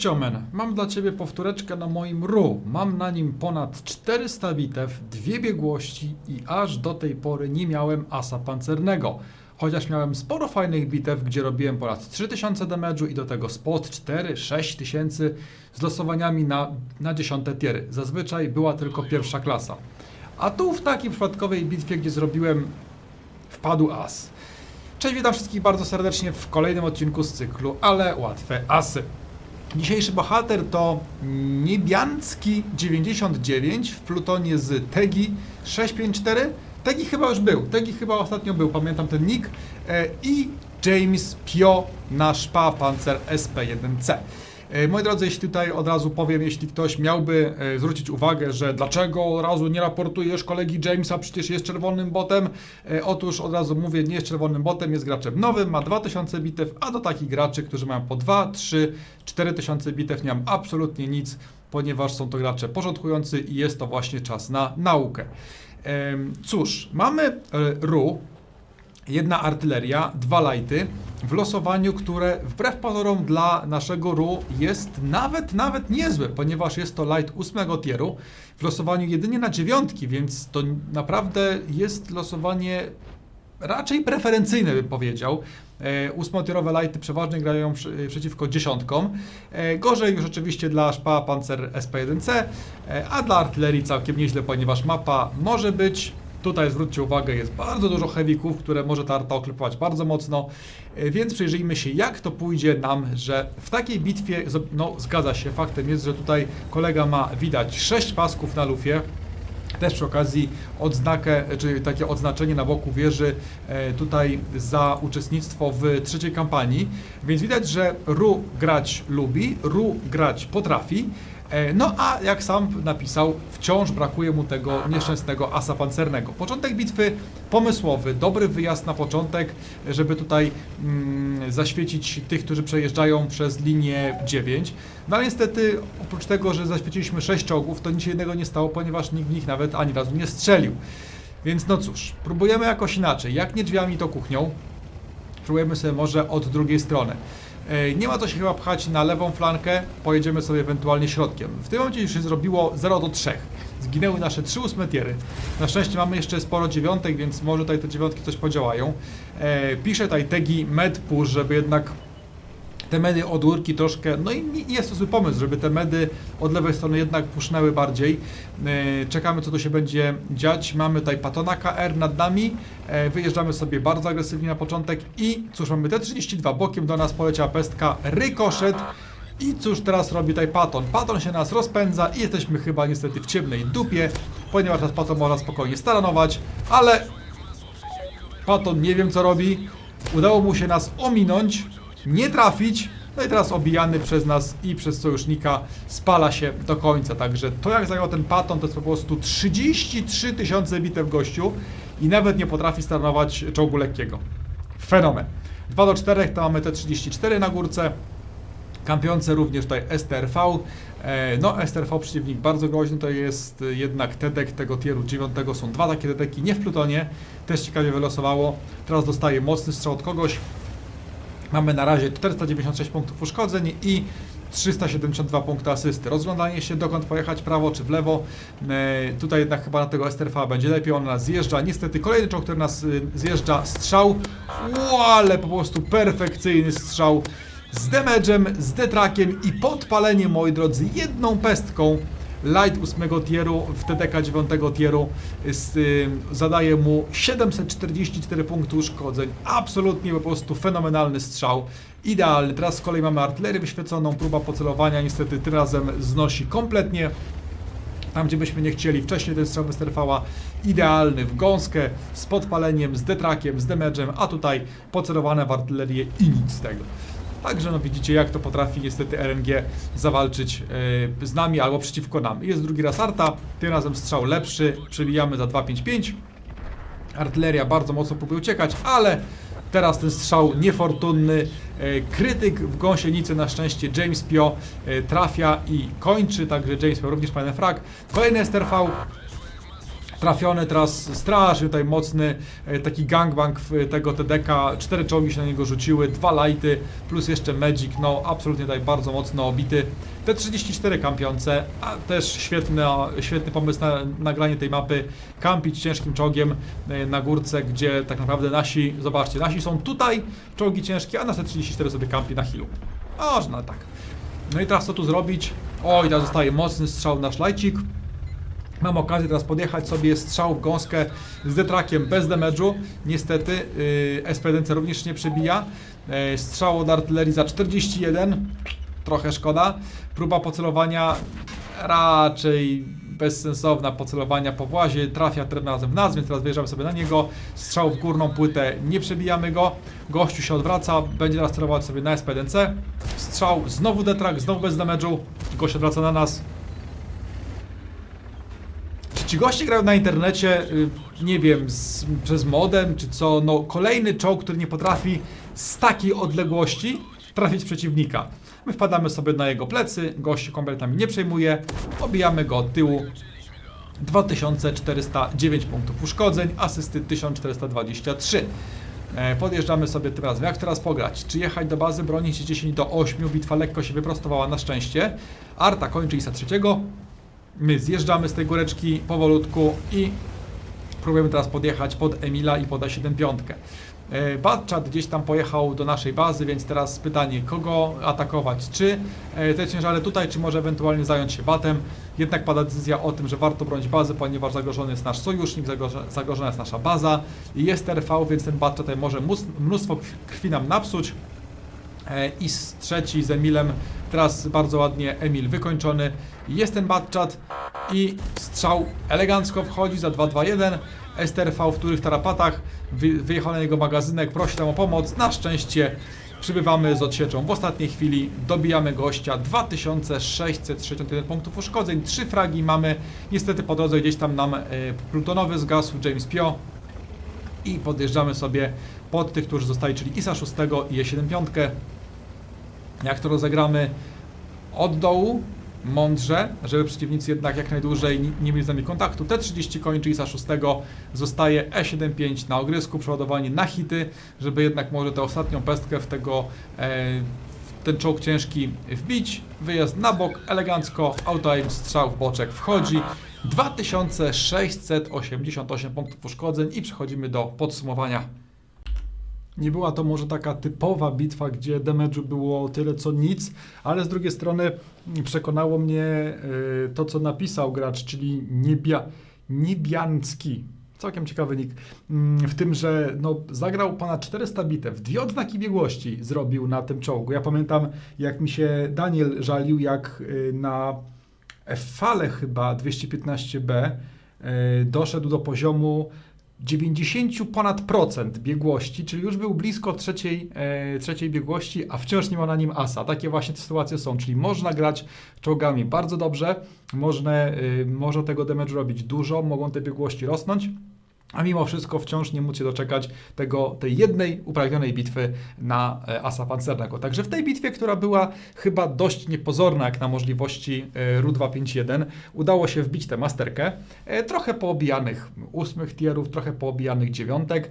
Cześć Omen, mam dla Ciebie powtóreczkę na moim RU. Mam na nim ponad 400 bitew, dwie biegłości i aż do tej pory nie miałem asa pancernego. Chociaż miałem sporo fajnych bitew, gdzie robiłem ponad 3000 damage'u i do tego spot 4-6 tysięcy z losowaniami na, na 10 tiery. Zazwyczaj była tylko pierwsza klasa. A tu w takiej przypadkowej bitwie, gdzie zrobiłem wpadł as. Cześć, witam wszystkich bardzo serdecznie w kolejnym odcinku z cyklu, ale łatwe asy. Dzisiejszy bohater to Niebiancki 99 w plutonie z Tegi 654. Tegi chyba już był, Tegi chyba ostatnio był, pamiętam ten nick. E, I James Pio na szpa pancer SP1C. E, Moi drodzy, jeśli tutaj od razu powiem, jeśli ktoś miałby e, zwrócić uwagę, że dlaczego od razu nie raportujesz kolegi Jamesa, przecież jest czerwonym botem. E, Otóż od razu mówię, nie jest czerwonym botem, jest graczem nowym, ma 2000 bitew, a do takich graczy, którzy mają po 2, 3, 4000 bitew nie mam absolutnie nic, ponieważ są to gracze porządkujący i jest to właśnie czas na naukę. Cóż, mamy RU, jedna artyleria, dwa lighty w losowaniu, które wbrew pozorom dla naszego RU jest nawet, nawet niezłe, ponieważ jest to light ósmego tieru w losowaniu jedynie na dziewiątki, więc to naprawdę jest losowanie raczej preferencyjne, bym powiedział. E, Ósmotierowe lighty przeważnie grają przy, przeciwko dziesiątkom. E, gorzej już oczywiście dla szpa Panzer SP1C, e, a dla artylerii całkiem nieźle, ponieważ mapa może być Tutaj zwróćcie uwagę, jest bardzo dużo heavyków, które może ta arta oklepywać bardzo mocno, e, więc przyjrzyjmy się, jak to pójdzie nam, że w takiej bitwie, no zgadza się, faktem jest, że tutaj kolega ma widać 6 pasków na lufie, też przy okazji odznakę, czy takie odznaczenie na boku wieży e, tutaj za uczestnictwo w trzeciej kampanii. Więc widać, że Ru grać lubi, Ru grać potrafi. E, No a jak sam napisał, wciąż brakuje mu tego nieszczęsnego asa pancernego. Początek bitwy pomysłowy, dobry wyjazd na początek, żeby tutaj mm, zaświecić tych, którzy przejeżdżają przez linię 9. No ale niestety, oprócz tego, że zaświeciliśmy 6 czołgów, to nic jednego nie stało, ponieważ nikt w nich nawet ani razu nie strzelił. Więc no cóż, próbujemy jakoś inaczej. Jak nie drzwiami, to kuchnią. Spróbujemy sobie może od drugiej strony. E, Nie ma co się chyba pchać na lewą flankę, pojedziemy sobie ewentualnie środkiem. W tym momencie już się zrobiło 0 do 3. Zginęły nasze 3 ósme tiery. Na szczęście mamy jeszcze sporo dziewiątek, więc może tutaj te dziewiątki coś podziałają. E, piszę tutaj tagi medpush, żeby jednak te medy od górki troszkę, no i jest to zły pomysł, żeby te medy od lewej strony jednak pusznęły bardziej. E, Czekamy, co tu się będzie dziać. Mamy tutaj Patona KR nad nami. E, Wyjeżdżamy sobie bardzo agresywnie na początek i cóż, mamy T32, bokiem do nas poleciała pestka, rykoszet. I cóż teraz robi tutaj Paton? Paton się nas rozpędza i jesteśmy chyba niestety w ciemnej dupie, ponieważ teraz Paton można spokojnie staranować, ale Paton nie wiem co robi. Udało mu się nas ominąć, nie trafić. No i teraz obijany przez nas i przez sojusznika spala się do końca. Także to jak zajął ten Paton to jest po prostu 33 tysiące bitew gościu i nawet nie potrafi staranować czołgu lekkiego. Fenomen. 2 do 4 to mamy te 34 na górce. Kampiące również tutaj STRV. E, No, STRV przeciwnik bardzo groźny, to jest jednak TEDek tego tieru 9. Są dwa takie TEDeki, nie w Plutonie. Też ciekawie wylosowało. Teraz dostaje mocny strzał od kogoś. Mamy na razie 496 punktów uszkodzeń i 372 punkty asysty. Rozglądanie się, dokąd pojechać, prawo czy w lewo. E, tutaj jednak chyba na tego STRV będzie lepiej, on nas zjeżdża. Niestety kolejny czołg, który nas y, zjeżdża, strzał. Ło, ale po prostu perfekcyjny strzał z damage'em, z detrakiem i podpaleniem, moi drodzy, jedną pestką. Light 8 tieru w TDK 9 tieru z, zadaje mu 744 punkty uszkodzeń. Absolutnie po prostu fenomenalny strzał. Idealny. Teraz z kolei mamy artylerię wyświeconą, próba pocelowania niestety tym razem znosi kompletnie. Tam, gdzie byśmy nie chcieli, wcześniej ten strzał wysterfała idealny w gąskę, z podpaleniem, z detrakiem, z damage'em, a tutaj pocelowane w artylerię i nic z tego. Także no widzicie, jak to potrafi niestety RNG zawalczyć yy, z nami albo przeciwko nam. Jest drugi raz arta, tym razem strzał lepszy, przebijamy za 255. Artyleria bardzo mocno próbuje uciekać, ale teraz ten strzał niefortunny. E, Krytyk w gąsienicy na szczęście James Pio e, trafia i kończy, także James Pio również fajny frag. Kolejny STRV trafiony teraz strasznie tutaj mocny e, taki gangbang w tego TDK, cztery czołgi się na niego rzuciły, dwa lighty plus jeszcze Magic, no absolutnie tutaj bardzo mocno obity. Te 34 kampiące, a też świetny, świetny pomysł na nagranie tej mapy, kampić ciężkim czołgiem e, na górce, gdzie tak naprawdę nasi, zobaczcie, nasi są tutaj, czołgi ciężkie, a nasze 34 sobie kampi na hilu. Można tak. No i teraz co tu zrobić? Oj, teraz zostaje mocny strzał na szlajcik. Mam okazję teraz podjechać sobie strzał w gąskę z detrakiem bez damage'u. Niestety yy, SPDC również nie przebija. Yy, strzał od artylerii za 41. Trochę szkoda. Próba pocelowania raczej bezsensowna pocelowania po włazie, trafia tym razem w nas, więc teraz wyjeżdżamy sobie na niego, strzał w górną płytę, nie przebijamy go, gościu się odwraca, będzie teraz celować sobie na SPDC, strzał, znowu detrak, znowu bez damage'u, gość odwraca na nas, ci goście grają na internecie, y, nie wiem, z, przez modem czy co, no kolejny czołg, który nie potrafi z takiej odległości trafić przeciwnika. My wpadamy sobie na jego plecy, gość kompletnie nami nie przejmuje, obijamy go od tyłu. 2409 punktów uszkodzeń, asysty 1423. E, Podjeżdżamy sobie tym razem. Jak teraz pograć? Czy jechać do bazy, bronić się 10 do 8? Bitwa lekko się wyprostowała na szczęście. Arta kończy ISA trzeciego. My zjeżdżamy z tej góreczki powolutku i próbujemy teraz podjechać pod Emila i pod A75. E, Batchat gdzieś tam pojechał do naszej bazy, więc teraz pytanie, kogo atakować? Czy e, te ciężary tutaj, czy może ewentualnie zająć się batem? Jednak pada decyzja o tym, że warto bronić bazy, ponieważ zagrożony jest nasz sojusznik, zagrożona, jest nasza baza i jest RV, więc ten Batchat tutaj może mnóstwo krwi nam napsuć. E, I z trzeci z Emilem. Teraz bardzo ładnie Emil wykończony. Jest ten batchat i strzał elegancko wchodzi za 2-2-1. STRV w których tarapatach wy, wyjechał na jego magazynek, prosi tam o pomoc. Na szczęście przybywamy z odsieczą w ostatniej chwili. Dobijamy gościa. 2661 punktów uszkodzeń. Trzy fragi mamy. Niestety po drodze gdzieś tam nam e, plutonowy zgasł James Pio i podjeżdżamy sobie pod tych, którzy zostali, czyli ISA 6 i E75. Jak to rozegramy od dołu, mądrze, żeby przeciwnicy jednak jak najdłużej ni- nie mieli z nami kontaktu. T30 kończy ISA 6, zostaje E75 na ogrysku, przeładowanie na hity, żeby jednak może tę ostatnią pestkę w tego e, ten czołg ciężki wbić. Wyjazd na bok, elegancko, auto aim, strzał w boczek wchodzi. 2688 punktów uszkodzeń i przechodzimy do podsumowania. Nie była to może taka typowa bitwa, gdzie damage'u było tyle co nic, ale z drugiej strony przekonało mnie y, to, co napisał gracz, czyli Niebia, Niebiancki. Całkiem ciekawy nick. Mm, W tym, że no, zagrał ponad 400 bitew, dwie odznaki biegłości zrobił na tym czołgu. Ja pamiętam, jak mi się Daniel żalił, jak y, na F-fale chyba 215B y, doszedł do poziomu 90 ponad procent biegłości, czyli już był blisko trzeciej, e, trzeciej biegłości, a wciąż nie ma na nim asa. Takie właśnie te sytuacje są, czyli można grać czołgami bardzo dobrze, można, y, można tego damage robić dużo, mogą te biegłości rosnąć. A mimo wszystko wciąż nie móc się doczekać tego, tej jednej upragnionej bitwy na e, asa pancernego. Także w tej bitwie, która była chyba dość niepozorna jak na możliwości e, RU-251, udało się wbić tę masterkę. E, Trochę poobijanych ósmych tierów, trochę poobijanych dziewiątek.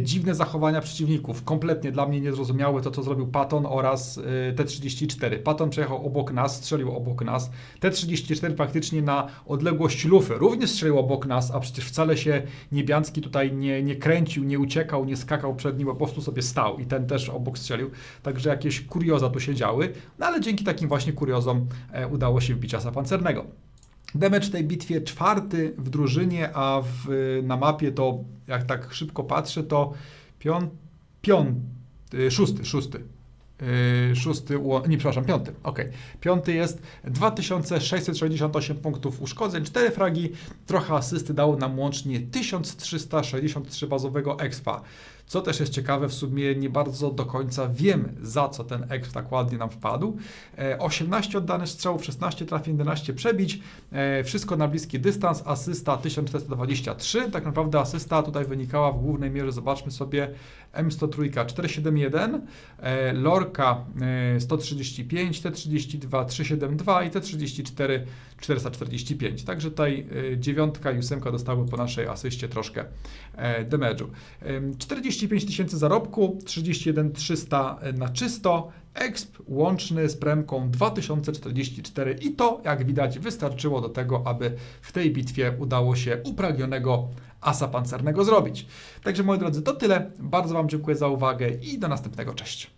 Dziwne zachowania przeciwników, kompletnie dla mnie niezrozumiałe to, co zrobił Patton oraz e, T-34. Patton przejechał obok nas, strzelił obok nas. T-34 praktycznie na odległość lufy również strzelił obok nas, a przecież wcale się Niebiancki tutaj nie, nie kręcił, nie uciekał, nie skakał przed nim, po prostu sobie stał i ten też obok strzelił. Także jakieś kurioza tu się działy, no ale dzięki takim właśnie kuriozom e, udało się wbić asa pancernego. Damage w tej bitwie czwarty w drużynie, a w, na mapie to, jak tak szybko patrzę, to piąt, piąty, szósty, szósty. Yy, szósty, nie przepraszam, piąty, okej. Piąty jest 2668 punktów uszkodzeń, 4 fragi, trochę asysty dało nam łącznie 1363 bazowego expa. Co też jest ciekawe, w sumie nie bardzo do końca wiem, za co ten exp tak ładnie nam wpadł. E, 18 oddanych strzałów, 16 trafień, 11 przebić, e, wszystko na bliski dystans, asysta 1423, tak naprawdę asysta tutaj wynikała w głównej mierze, zobaczmy sobie, M103 471, e, Lorka e, 135, T32 372 i T34 445. Także tutaj e, dziewiątka i ósemka dostały po naszej asyście troszkę e, damage'u. Em, 45 tysięcy zarobku, 31 300 na czysto, exp łączny z premką 2044 i to, jak widać, wystarczyło do tego, aby w tej bitwie udało się upragnionego asa pancernego zrobić. Także moi drodzy, to tyle. Bardzo Wam dziękuję za uwagę i do następnego. Cześć.